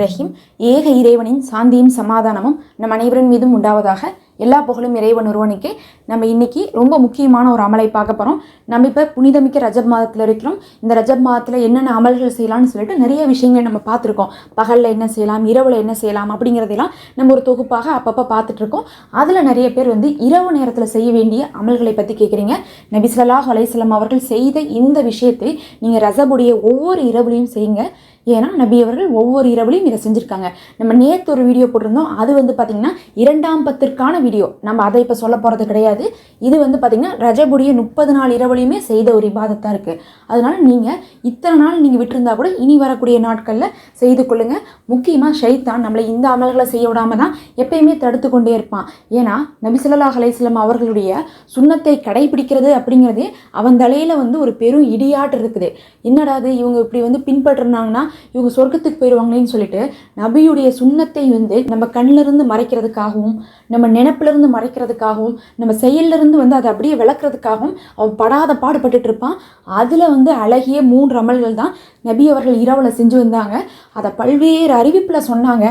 ரஹீம் ஏக இறைவனின் சாந்தியும் சமாதானமும் நம் அனைவரின் மீதும் உண்டாவதாக எல்லா புகழும் இறைவன் ஒருவனுக்கே. நம்ம இன்னைக்கு ரொம்ப முக்கியமான ஒரு அமலை பார்க்க போகிறோம் நம்ம இப்போ புனிதமிக்க ரஜப் மாதத்தில் இருக்கிறோம். இந்த ரஜப் மாதத்தில் என்னென்ன அமல்கள் செய்யலாம்னு சொல்லிட்டு நிறைய விஷயங்களை நம்ம பார்த்துருக்கோம். பகலில் என்ன செய்யலாம் இரவில் என்ன செய்யலாம் அப்படிங்கிறதெல்லாம் நம்ம ஒரு தொகுப்பாக அப்பப்போ பார்த்துட்ருக்கோம் அதில் நிறைய பேர் வந்து இரவு நேரத்தில் செய்ய வேண்டிய அமல்களை பற்றி கேட்குறீங்க நபி அலைசலம் அவர்கள் செய்த இந்த விஷயத்தை நீங்கள் ரஜபுடைய ஒவ்வொரு இரவுலையும் செய்யுங்க. ஏன்னா நபி அவர்கள் ஒவ்வொரு இரவுலையும் இதை செஞ்சுருக்காங்க. நம்ம நேற்று ஒரு வீடியோ போட்டிருந்தோம். அது வந்து பார்த்திங்கன்னா இரண்டாம் பத்திற்கான வீடியோ நம்ம அதை இப்போ சொல்ல போகிறது கிடையாது. இது வந்து பார்த்திங்கன்னா ரஜபுடைய முப்பது நாள் இரவுலையுமே செய்த ஒரு இபாதத்தாக இருக்குது அதனால் நீங்கள் இத்தனை நாள் நீங்கள் விட்டிருந்தா கூட இனி வரக்கூடிய நாட்களில் செய்து கொள்ளுங்கள் முக்கியமாக ஷைத்தான் நம்மளை இந்த அமல்களை செய்ய விடாம தான் எப்பயுமே தடுத்து கொண்டே இருப்பான். ஏன்னா நபி அலையம் அவர்களுடைய சுண்ணத்தை கடைபிடிக்கிறது அப்படிங்கிறதே அவன் தலையில் வந்து ஒரு பெரும் இடியாட்டு இருக்குது. என்னடாது இவங்க இப்படி வந்து பின்பற்றுனாங்கன்னா இவங்க சொர்க்கத்துக்கு போயிடுவாங்களேன்னு சொல்லிட்டு நபியுடைய சுண்ணத்தை வந்து நம்ம கண்ணிலிருந்து மறைக்கிறதுக்காகவும் நம்ம நினப்பிலிருந்து மறைக்கிறதுக்காகவும் நம்ம செயல்லிருந்து வந்து அதை அப்படியே விளக்குறதுக்காகவும் அவன் படாத பாடுபட்டுட்டு இருப்பான். அதில் வந்து அழகிய மூன்று அமல்கள் தான் நபி அவர்கள் இரவில் செஞ்சு வந்தாங்க. அதை பல்வேறு அறிவிப்பில் சொன்னாங்க.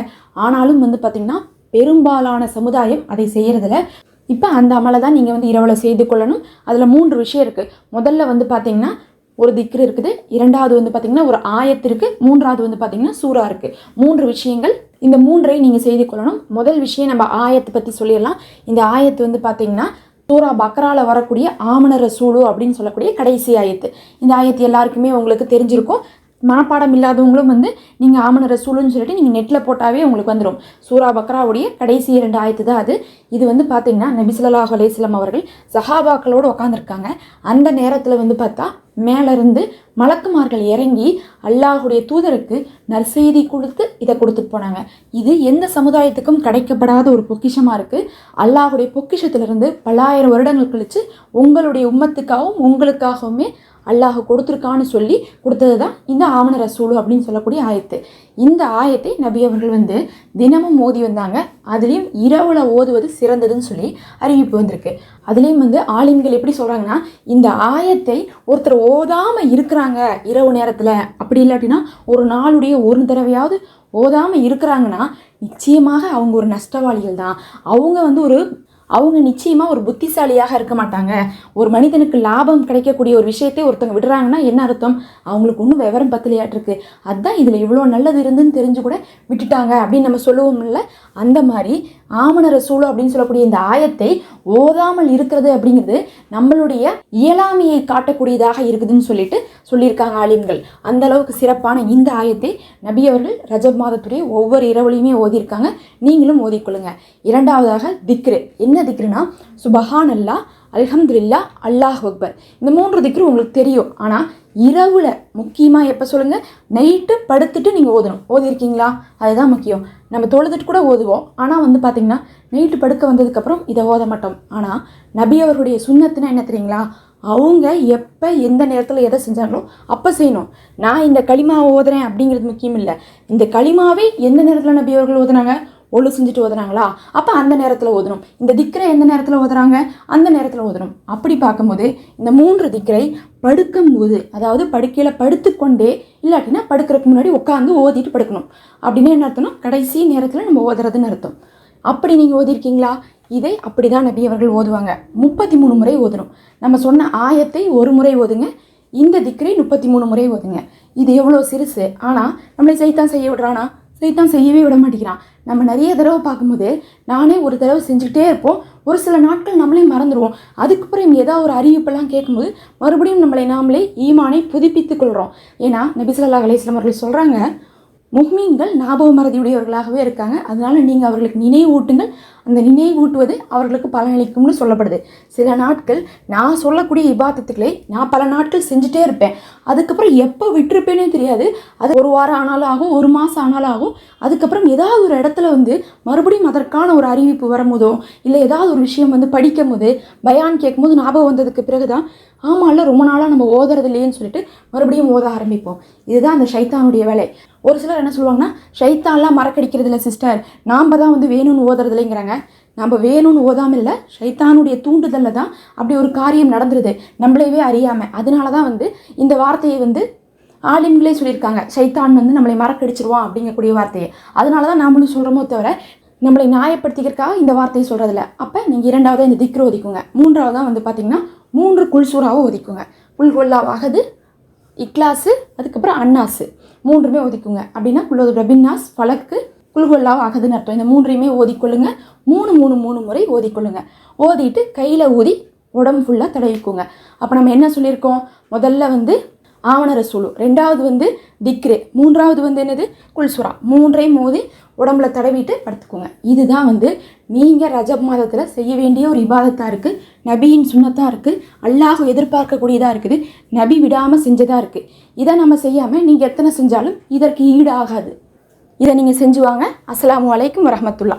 ஆனாலும் வந்து பார்த்திங்கன்னா பெரும்பாலான சமுதாயம் அதை செய்கிறதில்ல இப்போ அந்த அமலை தான் நீங்கள் வந்து இரவில் செய்து கொள்ளணும். அதில் மூன்று விஷயம் இருக்குது முதல்ல வந்து பார்த்திங்கன்னா ஒரு திக்ரு இருக்குது. இரண்டாவது வந்து பார்த்திங்கன்னா ஒரு ஆயத்து இருக்குது மூன்றாவது வந்து பார்த்திங்கன்னா சூறா இருக்குது மூன்று விஷயங்கள். இந்த மூன்றை நீங்கள் செய்து கொள்ளணும். முதல் விஷயம் நம்ம ஆயத்தை பற்றி சொல்லிடலாம். இந்த ஆயத்து வந்து பார்த்திங்கன்னா சூரா பக்ராவில் வரக்கூடிய ஆமண ரசூலு அப்படின்னு சொல்லக்கூடிய கடைசி ஆயத்து. இந்த ஆயத்து எல்லாருக்குமே உங்களுக்கு தெரிஞ்சிருக்கும். மனப்பாடம் இல்லாதவங்களும் வந்து நீங்கள் ஆமண ரசூலுன்னு சொல்லிட்டு நீங்கள் நெட்டில் போட்டாவே உங்களுக்கு வந்துடும் சூரா பக்ராவுடைய கடைசி இரண்டு ஆயத்து தான் அது. இது வந்து பார்த்திங்கன்னா நபிசுல்லாஹ் ஸல்லல்லாஹு அவர்கள் சஹாபாக்களோடு உட்காந்துருக்காங்க அந்த நேரத்தில் வந்து பார்த்தா மேலேருந்து மலக்குமார்கள் இறங்கி அல்லாஹுடைய தூதருக்கு நற்செய்தி கொடுத்து இதை கொடுத்துட்டு போனாங்க. இது எந்த சமுதாயத்துக்கும் கிடைக்கப்படாத ஒரு பொக்கிஷமாக இருக்குது அல்லாஹுடைய பொக்கிஷத்திலிருந்து பல்லாயிரம் வருடங்கள் கழித்து உங்களுடைய உம்மத்துக்காகவும் உங்களுக்காகவுமே அல்லாஹ் கொடுத்துருக்கான்னு சொல்லி கொடுத்தது தான் இந்த ஆமண ரசூலு அப்படின்னு சொல்லக்கூடிய ஆயத்து. இந்த ஆயத்தை நபி அவர்கள் வந்து தினமும் ஓதி வந்தாங்க. அதுலேயும் இரவில் ஓதுவது சிறந்ததுன்னு சொல்லி அறிவிப்பு வந்திருக்கு. அதுலேயும் வந்து ஆலிம்கள் எப்படி சொல்கிறாங்கன்னா இந்த ஆயத்தை ஒருத்தர் ஓதாமல் இருக்கிறாங்க இரவு நேரத்தில். அப்படி இல்லாட்டினா ஒரு நாளுடைய ஒரு தடவையாவது ஓதாமல் இருக்கிறாங்கன்னா நிச்சயமாக அவங்க ஒரு நஷ்டவாளிகள் தான். அவங்க வந்து ஒரு அவங்க நிச்சயமாக ஒரு புத்திசாலியாக இருக்க மாட்டாங்க. ஒரு மனிதனுக்கு லாபம் கிடைக்கக்கூடிய ஒரு விஷயத்தை ஒருத்தவங்க விடுறாங்கன்னா என்ன அர்த்தம்? அவங்களுக்கு ஒன்றும் விவரம் பத்தலையாட்டிருக்கு. அதுதான் இதில் இவ்வளோ நல்லது இருந்துன்னு தெரிஞ்சு கூட விட்டுட்டாங்க அப்படின்னு நம்ம சொல்லுவோம்ல அந்த மாதிரி ஆமண ரசூலு அப்படின்னு சொல்லக்கூடிய இந்த ஆயத்தை ஓதாமல் இருக்கிறது அப்படிங்கிறது நம்மளுடைய இயலாமையை காட்டக்கூடியதாக இருக்குதுன்னு சொல்லிட்டு சொல்லியிருக்காங்க ஆலிம்கள். அந்த அளவுக்கு சிறப்பான இந்த ஆயத்தை நபி அவர்கள் ரஜப் மாதத்துடைய ஒவ்வொரு இரவுலையுமே ஓதியிருக்காங்க. நீங்களும் ஓதிக்கொள்ளுங்க. இரண்டாவதாக திக்ரு. என்ன திக்ருனா சுபஹான் அல்லா அல்ஹம்துல்லா அல்லாஹ் அக்பர். இந்த மூன்று திக்ரு உங்களுக்கு தெரியும். ஆனால் இரவில் முக்கியமாக எப்போ சொல்லுங்கள் நைட்டு படுத்துட்டு நீங்கள் ஓதணும். ஓதிருக்கீங்களா? அதுதான் முக்கியம். நம்ம தொழுதுட்டு கூட ஓதுவோம். ஆனால் வந்து பார்த்திங்கன்னா நைட்டு படுக்க வந்ததுக்கப்புறம் இதை ஓத மாட்டோம். ஆனால் நபி அவர்களுடைய சுண்ணத்துனா என்ன தெரியுங்களா? அவங்க எப்போ எந்த நேரத்தில் எதை செஞ்சாங்களோ அப்போ செய்யணும். நான் இந்த களிமாவை ஓதுறேன் அப்படிங்கிறது முக்கியம் இல்லை. இந்த களிமாவே எந்த நேரத்தில் நபி அவர்கள் ஓதுனாங்க? ஒழு செஞ்சுட்டு ஓதுறாங்களா? அப்போ அந்த நேரத்தில் ஓதணும். இந்த திக்கரை எந்த நேரத்தில் ஓதுறாங்க? அந்த நேரத்தில் ஓதணும். அப்படி பார்க்கும்போது இந்த மூன்று திக்கரை படுக்கும் போது அதாவது படுக்கையில் படுத்துக்கொண்டே இல்லாட்டினா படுக்கிறதுக்கு முன்னாடி உட்காந்து ஓதிட்டு படுக்கணும். அப்படின்னு என்ன அர்த்தம்னா கடைசி நேரத்தில் நம்ம ஓதுறதுன்னு அர்த்தம். அப்படி நீங்கள் ஓதிருக்கீங்களா? இதை அப்படி தான் நபி அவர்கள் ஓதுவாங்க. முப்பத்தி மூணு முறை ஓதணும். நம்ம சொன்ன ஆயத்தை ஒரு முறை ஓதுங்க. இந்த திக்கரை முப்பத்தி மூணு முறை ஓதுங்க. இது எவ்வளோ சிறுசு. ஆனால் நம்மளை செய்தான் செய்ய விடுறானா? செய்தான் செய்யவே விட மாட்டேங்கிறான். நம்ம நிறைய தடவை பார்க்கும்போது நானே ஒரு தடவை செஞ்சுக்கிட்டே இருப்போம். ஒரு சில நாட்கள் நம்மளே மறந்துடுவோம் அதுக்கப்புறம் ஏதாவது ஒரு அறிவிப்பெல்லாம் கேட்கும்போது மறுபடியும் நம்மளை நாமளே ஈமானை புதுப்பித்துக் கொள்கிறோம் ஏன்னா நபி ஸல்லல்லாஹு அவர்கள் சொல்கிறாங்க முஹ்மீன்கள் ஞாபக மறதியுடையவர்களாகவே இருக்காங்க. அதனால் நீங்கள் அவர்களுக்கு நினைவூட்டுங்கள். அந்த நினைவூட்டுவது அவர்களுக்கு பலனளிக்கும்னு சொல்லப்படுது. சில நாட்கள் நான் சொல்லக்கூடிய இபாதத்துக்களை நான் பல நாட்கள் செஞ்சுட்டே இருப்பேன். அதுக்கப்புறம் எப்போ விட்டுருப்பேனே தெரியாது. அது ஒரு வாரம் ஆனாலும் ஆகும் ஒரு மாதம் ஆனாலும் ஆகும் அதுக்கப்புறம் ஏதாவது ஒரு இடத்துல வந்து மறுபடியும் அதற்கான ஒரு அறிவிப்பு வரும்போதோ இல்லை ஏதாவது ஒரு விஷயம் வந்து படிக்கும் போது பயான் கேட்கும்போது ஞாபகம் வந்ததுக்கு பிறகு தான் ஆமாம்ல ரொம்ப நாளாக நம்ம ஓதுறது இல்லையேன்னு சொல்லிட்டு மறுபடியும் ஓத ஆரம்பிப்போம். இதுதான் அந்த ஷைத்தானுடைய வேலை. ஒரு சிலர் என்ன சொல்லுவாங்கன்னா ஷைத்தான்லாம் மறக்கடிக்கிறது இல்லை சிஸ்டர் நாம் தான் வந்து வேணும்னு ஓதுறது இல்லைங்கிறாங்க நம்ம வேணும்னு ஓதாமல் இல்லை ஷைத்தானுடைய தூண்டுதலில் தான் அப்படி ஒரு காரியம் நடந்துருது. நம்மளையவே அறியாமல் அதனால தான் வந்து இந்த வார்த்தையை வந்து ஆலிம்களே சொல்லியிருக்காங்க. சைத்தான் வந்து நம்மளை மறக்கடிச்சிருவான் அப்படிங்கக்கூடிய வார்த்தையை. அதனால தான் நாமளும் சொல்கிறோமோ தவிர நம்மளை நியாயப்படுத்திக்கிறதுக்காக இந்த வார்த்தையை சொல்கிறதில்ல அப்போ நீங்கள் இரண்டாவதாக இந்த திக்ரு ஒதிக்குங்க. மூன்றாவதாக வந்து பார்த்திங்கன்னா மூன்று குல்சூராவை ஒதிக்குங்க. புல்கொல்லாவாகது இக்லாஸு அதுக்கப்புறம் அன்னாஸு மூன்றுமே ஒதிக்குங்க. அப்படின்னா குல்லோது ரபின்னாஸ் ஃபலக்கு குல்கொல்லாவ் ஆகுதுன்னு அர்த்தம். இந்த மூன்றையுமே ஓதிக்கொள்ளுங்க. மூணு மூணு மூணு முறை ஓதிக்கொள்ளுங்க. ஓதிட்டு கையில் ஊதி உடம்பு ஃபுல்லாக தடவிக்குங்க. அப்போ நம்ம என்ன சொல்லியிருக்கோம்? முதல்ல வந்து ஆவணர சுழு. ரெண்டாவது வந்து திக்ரு. மூன்றாவது வந்து என்னது? குல்சுரா. மூன்றையும் மோதி உடம்புல தடவிட்டு படுத்துக்கோங்க. இதுதான் வந்து நீங்கள் ரஜப் மாதத்தில் செய்ய வேண்டிய ஒரு இபாதத்தாக இருக்குது நபியின் சுண்ணத்தாக இருக்குது அல்லாஹ் எதிர்பார்க்கக்கூடியதாக இருக்குது. நபி விடாமல் செஞ்சதாக இருக்குது இதை நம்ம செய்யாமல் நீங்கள் எத்தனை செஞ்சாலும் இதற்கு ஈடாகாது இதை நீங்கள் செஞ்சு வாங்க. அஸ்லாம் அலைக்கும் வரமத்துல்லா